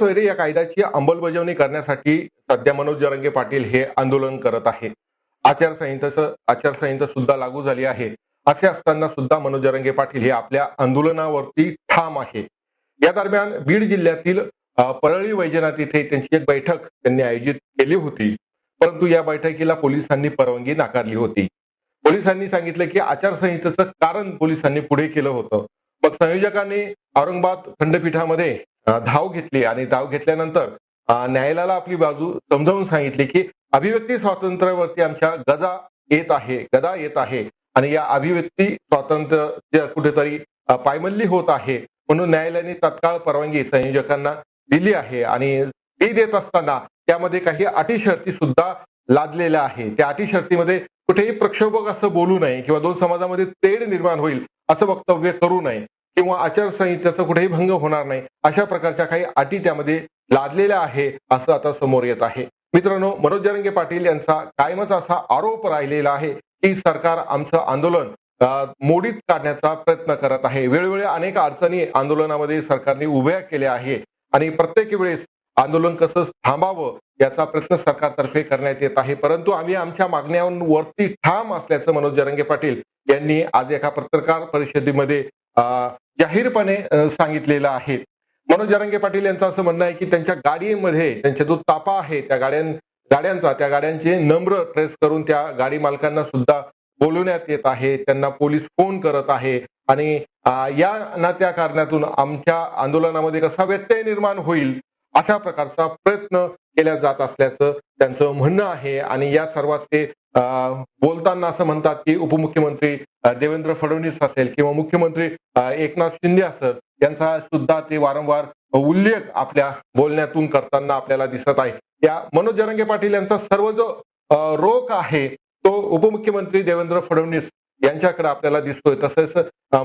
सोयरे या कायद्याची अंमलबजावणी करण्यासाठी सध्या मनोज जरंगे पाटील हे आंदोलन करत आहे. आचारसंहितेचं आचारसंहिता सुद्धा लागू झाली आहे. असे असताना सुद्धा मनोज जरंगे पाटील हे आपल्या आंदोलनावरती ठाम आहे. या दरम्यान बीड जिल्ह्यातील परळी वैजनाथ इथे त्यांची एक बैठक त्यांनी आयोजित केली होती. परंतु या बैठकीला पोलिसांनी परवानगी नाकारली होती. पोलिसांनी सांगितलं की आचारसंहितेचं कारण पोलिसांनी पुढे केलं होतं. मग संयोजकांनी औरंगाबाद खंडपीठामध्ये धाव घेतली आणि धाव घेतल्यानंतर न्यायालयाला आपली बाजू समजावून सांगितली की अभिव्यक्ती स्वातंत्र्यावरती आमच्या गदा येत आहे गदा येत आहे. आणि या अभिव्यक्ती स्वातंत्र्य कुठेतरी पायमल्ली होत आहे. म्हणून न्यायालयाने तत्काळ परवानगी संयोजकांना दिली आहे. आणि ती देत असताना त्यामध्ये काही अटी शर्ती सुद्धा लादलेल्या आहे त्या अटी शर्तीमध्ये कुठेही प्रक्षोभक असं बोलू नये किंवा दोन समाजामध्ये तेढ निर्माण होईल असं वक्तव्य करू नये. किंवा आचारसंहितेचा कुठेही भंग होणार नाही अशा प्रकारच्या काही अटी त्यामध्ये लादलेल्या आहे असं आता समोर येत आहे. मित्रांनो मनोज जरंगे पाटील यांचा कायमच असा आरोप राहिलेला आहे की सरकार आमचं आंदोलन मोडीत काढण्याचा प्रयत्न करत आहे. वेळोवेळी अनेक अडचणी आंदोलनामध्ये सरकारने उभ्या केल्या आहे आणि प्रत्येक वेळेस आंदोलन कसं थांबावं याचा प्रयत्न सरकारतर्फे करण्यात येत आहे. परंतु आम्ही आमच्या मागण्यांवरती ठाम असल्याचं मनोज जरंगे पाटील यांनी आज एका पत्रकार परिषदेमध्ये जाहीरपणे सांगितलेलं आहे. मनोज जरंगे पाटील यांचं असं म्हणणं आहे की त्यांच्या गाडीमध्ये त्यांचा जो तापा आहे त्या गाड्यां गाड्यांचा त्या गाड्यांचे नम्र ट्रेस करून त्या गाडी मालकांना सुद्धा बोलवण्यात येत आहे. त्यांना पोलीस फोन करत आहे. आणि या ना त्या कारणातून आमच्या आंदोलनामध्ये कसा व्यत्यय निर्माण होईल अशा प्रकारचा प्रयत्न केला जात असल्याचं त्यांचं म्हणणं आहे. आणि या सर्वात ते अ, बोलताना असं म्हणतात की उपमुख्यमंत्री देवेंद्र फडणवीस असेल किंवा मुख्यमंत्री एकनाथ शिंदे असेल यांचा सुद्धा ते वारंवार उल्लेख आपल्या बोलण्यातून करताना आपल्याला दिसत आहे. या मनोज जरंगे पाटील यांचा सर्व जो रोख आहे तो उपमुख्यमंत्री देवेंद्र फडणवीस यांच्याकडे आपल्याला दिसतोय. तसेच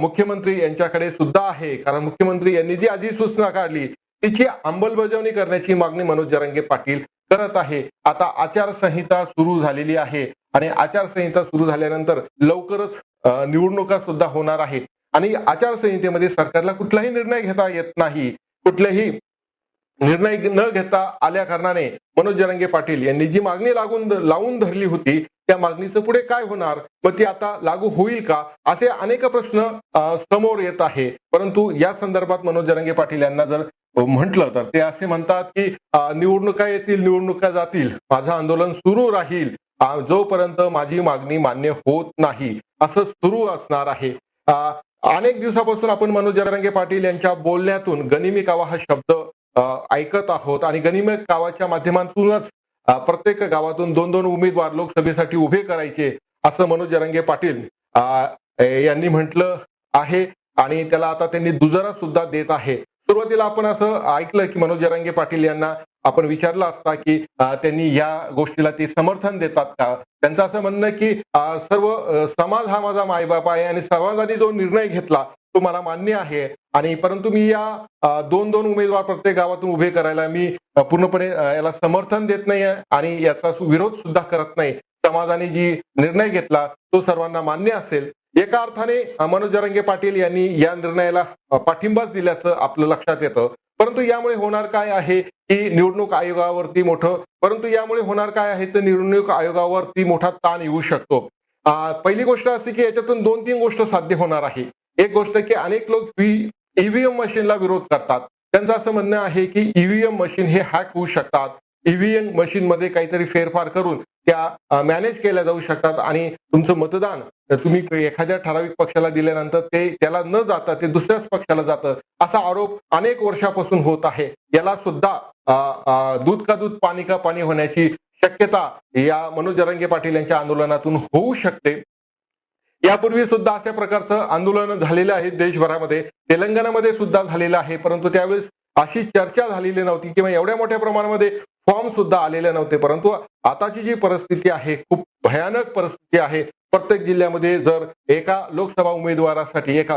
मुख्यमंत्री यांच्याकडे सुद्धा आहे. कारण मुख्यमंत्री यांनी जी अधिसूचना काढली तिची अंमलबजावणी करण्याची मागणी मनोज जरंगे पाटील करत आहे. आता आचारसंहिता सुरू झालेली आहे आणि आचारसंहिता सुरू झाल्यानंतर लवकरच निवडणुका सुद्धा होणार आहे आणि आचारसंहितेमध्ये सरकारला कुठलाही निर्णय घेता येत नाही. कुठलेही निर्णय न घेता आल्या कारणाने मनोज जरंगे पाटील यांनी जी मागणी लागून लावून धरली होती त्या मागणीचं पुढे काय होणार? मग ती आता लागू होईल का? असे अनेक प्रश्न समोर येत आहे. परंतु या संदर्भात मनोज जरंगे पाटील यांना जर म्हटलं तर ते असे म्हणतात की निवडणुका येतील निवडणुका जातील. माझं आंदोलन सुरू राहील. जोपर्यंत माझी मागणी मान्य होत नाही असं सुरू असणार आहे. अनेक दिवसापासून आपण मनोज जरंगे पाटील यांच्या बोलण्यातून गनिमी कावा हा शब्द ऐकत आहोत. आणि गनिमी कावाच्या माध्यमातूनच प्रत्येक गावातून दोन दोन उमेदवार लोकसभेसाठी उभे करायचे असं मनोज जरंगे पाटील यांनी म्हटलं आहे. आणि त्याला आता त्यांनी दुजरा सुद्धा देत आहे. सुरुवातीला आपण असं ऐकलं की मनोज जरांगे पाटील यांना आपण विचारलं असता की त्यांनी या गोष्टीला ते समर्थन देतात का? त्यांचं असं म्हणणं की सर्व समाज हा माझा मायबाप आहे आणि समाजाने जो निर्णय घेतला तो मला मान्य आहे. आणि परंतु मी या दोन दोन उमेदवार प्रत्येक गावातून उभे करायला मी पूर्णपणे याला समर्थन देत नाही आणि याचा विरोध सुद्धा करत नाही. समाजाने जी निर्णय घेतला तो सर्वांना मान्य असेल. एका अर्थाने मनोज जरंगे पाटील यांनी या निर्णयाला पाठिंबाच दिल्याचं आपलं लक्षात येतं. परंतु यामुळे होणार काय आहे की निवडणूक आयोगावरती मोठं परंतु यामुळे होणार काय आहे तर निवडणूक आयोगावरती मोठा ताण येऊ शकतो. पहिली गोष्ट अशी की याच्यातून दोन तीन गोष्ट साध्य होणार आहे. एक गोष्ट की अनेक लोक ईव्हीएम मशीनला विरोध करतात. त्यांचं असं म्हणणं आहे की ईव्हीएम मशीन हे हॅक होऊ शकतात. ईव्हीएम मशीनमध्ये काहीतरी फेरफार करून त्या मॅनेज केल्या जाऊ शकतात आणि तुमचं मतदान तर तुम्ही एखाद्या ठराविक पक्षाला दिल्यानंतर ते त्याला न जाता ते दुसऱ्याच पक्षाला जातं. असा आरोप अनेक वर्षापासून होत आहे. याला सुद्धा दूध का दूध पाणी का पाणी होण्याची शक्यता या मनोज जरंगे पाटील यांच्या आंदोलनातून होऊ शकते. यापूर्वी सुद्धा अशा प्रकारचं आंदोलन झालेलं आहे देशभरामध्ये. तेलंगणामध्ये सुद्धा झालेलं आहे परंतु त्यावेळेस अशी चर्चा झालेली नव्हती किंवा एवढ्या मोठ्या प्रमाणामध्ये फॉर्म सुद्धा आलेले नव्हते. परंतु आताची जी परिस्थिती आहे खूप भयानक परिस्थिती आहे. प्रत्येक जिल्ह्यामध्ये जर एका लोकसभा उमेदवारासाठी एका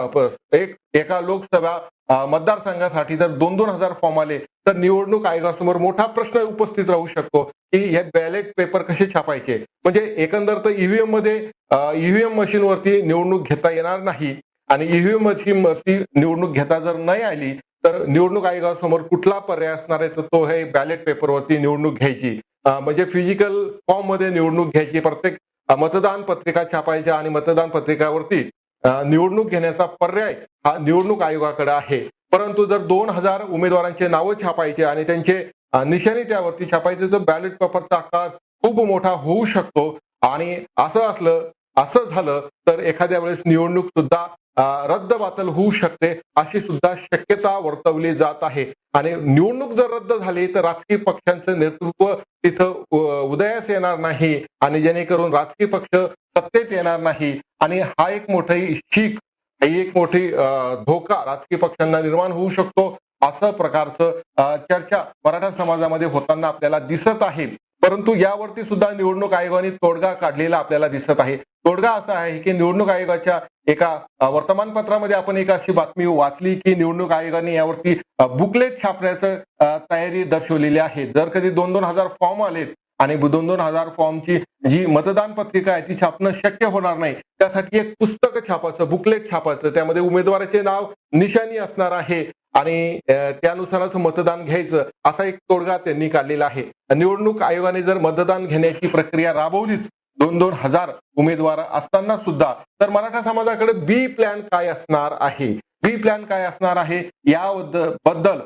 एक एका लोकसभा मतदारसंघासाठी जर दोन दोन हजार फॉर्म आले तर निवडणूक आयोगासमोर मोठा प्रश्न उपस्थित राहू शकतो की हे बॅलेट पेपर कसे छापायचे? म्हणजे एकंदर तर ईव्हीएममध्ये ईव्हीएम मशीनवरती निवडणूक घेता येणार नाही आणि ईव्हीएम मशीन वरती निवडणूक घेता जर नाही आली तर निवडणूक आयोगासमोर कुठला पर्याय असणार आहे? तर तो हे बॅलेट पेपरवरती निवडणूक घ्यायची. म्हणजे फिजिकल फॉर्ममध्ये निवडणूक घ्यायची. प्रत्येक मतदान पत्रिका छापायच्या आणि मतदान पत्रिकावरती निवडणूक घेण्याचा पर्याय हा निवडणूक आयोगाकडे आहे. परंतु जर दोन हजार उमेदवारांचे नावं छापायचे आणि त्यांचे अं, निशाणी त्यावरती छापायचे तर बॅलेट पेपरचा आकार खूप मोठा होऊ शकतो. आणि असं असलं असं झालं तर एखाद्या वेळेस निवडणूक सुद्धा रद्दबातल होऊ शकते अशी सुद्धा शक्यता वर्तवली जात आहे. आणि निवडणूक जर रद्द झाली तर राजकीय पक्षांचं नेतृत्व तिथं उदयास येणार नाही आणि जेणेकरून राजकीय पक्ष सत्तेत येणार नाही. आणि हा एक मोठी शीख ही एक मोठी धोका राजकीय पक्षांना निर्माण होऊ शकतो असं प्रकारचं चर्चा मराठा समाजामध्ये होताना आपल्याला दिसत आहे. परंतु यावरती सुद्धा निवडणूक आयोगाने तोडगा काढलेला आपल्याला दिसत आहे. तोडगा असा आहे की निवडणूक आयोगाच्या एका वर्तमानपत्रामध्ये आपण एक अशी बातमी वाचली की निवडणूक आयोगाने यावरती बुकलेट छापण्याचं तयारी दर्शवलेली आहे. जर कधी दोन दोन हजार फॉर्म आलेत आणि दोन दोन हजार फॉर्मची जी मतदान पत्रिका आहे ती छापणं शक्य होणार नाही त्यासाठी एक पुस्तक छापायचं बुकलेट छापायचं. त्यामध्ये उमेदवाराचे नाव निशाणी असणार आहे आणि त्यानुसारच मतदान घ्यायचं असा एक तोडगा त्यांनी काढलेला आहे. निवडणूक आयोगाने जर मतदान घेण्याची प्रक्रिया राबवलीच दोन दोन हजार उमेदवार असताना सुद्धा तर मराठा समाजाकडे बी प्लॅन काय असणार आहे? बी प्लॅन काय असणार आहे? या बद्दल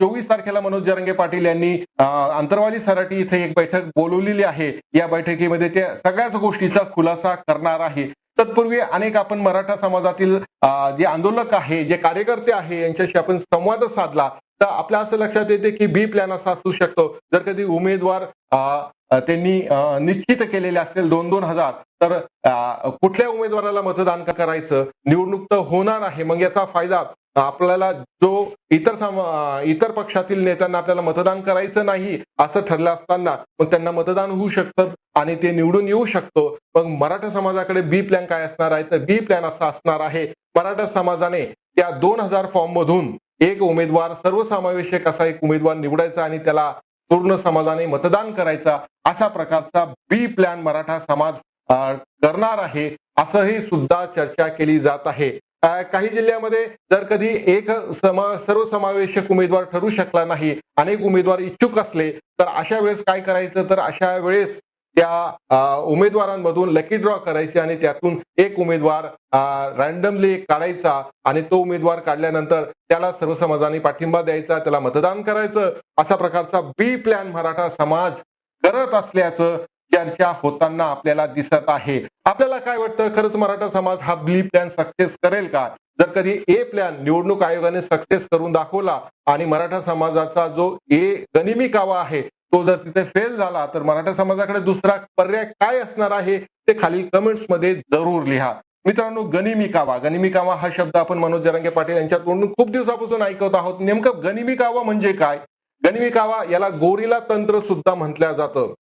चोवीस तारखेला मनोज जरंगे पाटील यांनी आंतरवाली सराटी इथे एक बैठक बोलवलेली आहे. या बैठकीमध्ये ते सगळ्याच गोष्टीचा खुलासा करणार आहे. तत्पूर्वी अनेक आपण मराठा समाजातील जे आंदोलक आहे जे कार्यकर्ते आहे यांच्याशी आपण संवाद साधला. तर आपल्या असं लक्षात येते की बी प्लॅन असा असू शकतो. जर कधी उमेदवार अ, त्यांनी निश्चित केलेले असतील दोन दोन हजार तर कुठल्या उमेदवाराला मतदान का करायचं? निवडणूक तर होणार आहे. मग याचा फायदा आपल्याला जो इतर सम इतर पक्षातील नेत्यांना आपल्याला मतदान करायचं नाही असं ठरलं असताना मग त्यांना मतदान होऊ शकतं आणि ते निवडून येऊ शकतो. मग मराठा समाजाकडे बी प्लॅन काय असणार आहे? तर बी प्लॅन असा असणार आहे मराठा समाजाने त्या दोन हजार फॉर्म मधून एक उमेदवार सर्वसमावेशक असा एक उमेदवार निवडायचा आणि त्याला पूर्ण समाजाने मतदान करायचा अशा प्रकारचा बी प्लॅन मराठा समाज करणार आहे असंही सुद्धा चर्चा केली जात आहे. काही जिल्ह्यामध्ये जर कधी एक समा सर्वसमावेशक उमेदवार ठरू शकला नाही अनेक उमेदवार इच्छुक असले तर अशा वेळेस काय करायचं? तर अशा वेळेस त्या उमेदवारांमधून लकी ड्रॉ करायची आणि त्यातून एक उमेदवार रॅन्डमली काढायचा आणि तो उमेदवार काढल्यानंतर त्याला सर्व समाजाने पाठिंबा द्यायचा त्याला मतदान करायचं. अशा प्रकारचा बी प्लॅन मराठा समाज करत असल्याचं चर्चा होताना आपल्याला दिसत आहे. आपल्याला काय वाटतं? खरंच मराठा समाज हा बी प्लॅन सक्सेस करेल का? जर कधी ए प्लॅन निवडणूक आयोगाने सक्सेस करून दाखवला आणि मराठा समाजाचा जो ए गनिमी कावा आहे तो जर तिथे फेल झाला तर मराठा समाजाकडे दुसरा पर्याय काय असणार आहे ते खालील कमेंट्समध्ये जरूर लिहा. मित्रांनो गनिमी कावा गनिमी कावा हा शब्द आपण मनोज जरांगे पाटील यांच्या तोंडून खूप दिवसापासून ऐकत आहोत. नेमकं गनिमी कावा म्हणजे काय? गनिमी कावा याला गोरिला तंत्र सुद्धा म्हटलं जातं.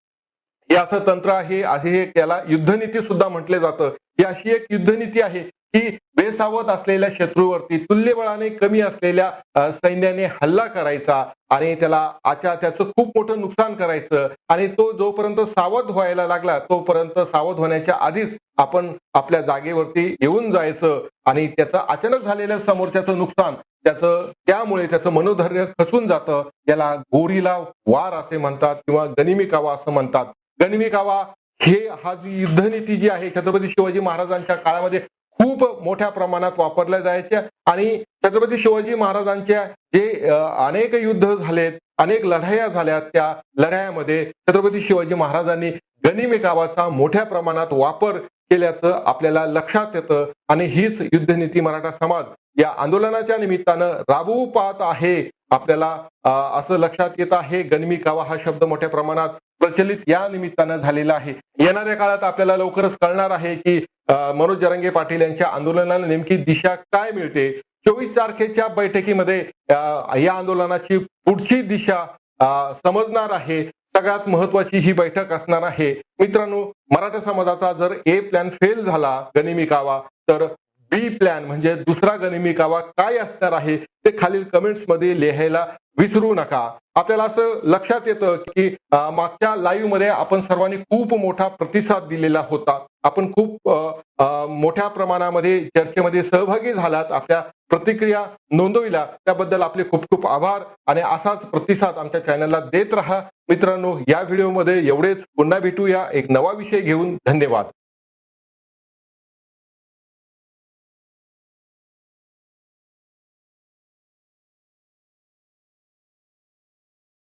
हे असं तंत्र आहे आहे याला युद्धनीती सुद्धा म्हटले जातं. ही अशी एक युद्धनीती आहे की बेसावत असलेल्या शत्रूवरती तुल्यबळाने कमी असलेल्या सैन्याने हल्ला करायचा आणि त्याला आच्या त्याचं खूप मोठं नुकसान करायचं आणि तो जोपर्यंत सावध व्हायला लागला तोपर्यंत सावध होण्याच्या आधीच आपण आपल्या जागेवरती येऊन जायचं आणि त्याचं अचानक झालेलं समोरच्याचं नुकसान त्याचं त्यामुळे त्याचं मनोधैर्य खचून जातं. याला गोरीला वार असे म्हणतात किंवा गनिमी कावा असं म्हणतात. गनिमी कावा हे हा जी युद्धनीती जी आहे छत्रपती शिवाजी महाराजांच्या काळामध्ये खूप मोठ्या प्रमाणात वापरल्या जायच्या. आणि छत्रपती शिवाजी महाराजांच्या जे अनेक युद्ध झालेत अनेक लढाया झाल्या त्या लढायामध्ये छत्रपती शिवाजी महाराजांनी गनिमी कावाचा मोठ्या प्रमाणात वापर केल्याचं आपल्याला लक्षात येतं. आणि हीच युद्धनीती मराठा समाज या आंदोलनाच्या निमित्तानं राबवू पाहत आहे. आपल्याला असं लक्षात येत आहे. गनिमी कावा हा शब्द मोठ्या प्रमाणात प्रचलित या निमित्तानं झालेला आहे. येणाऱ्या काळात आपल्याला लवकरच कळणार आहे की मनोज जरंगे पाटील यांच्या आंदोलनाला नेमकी दिशा काय मिळते? चोवीस तारखेच्या बैठकीमध्ये या आंदोलनाची पुढची दिशा समजणार आहे. सगळ्यात महत्वाची ही बैठक असणार आहे. मित्रांनो मराठा समाजाचा जर ए प्लॅन फेल झाला गनिमी कावा तर बी प्लॅन म्हणजे दुसरा गनिमी कावा काय असणार आहे ते खालील कमेंट्समध्ये लिहायला विसरू नका. आपल्याला असं लक्षात येतं की मागच्या लाईव्हमध्ये आपण सर्वांनी खूप मोठा प्रतिसाद दिलेला होता. आपण खूप मोठ्या प्रमाणामध्ये चर्चेमध्ये सहभागी झालात आपल्या प्रतिक्रिया नोंदविल्या. त्याबद्दल आपले खूप खूप आभार आणि असाच प्रतिसाद आमच्या चॅनलला देत राहा. मित्रांनो या व्हिडिओमध्ये एवढेच. पुन्हा भेटूया. एक नवा विषय घेऊन. धन्यवाद.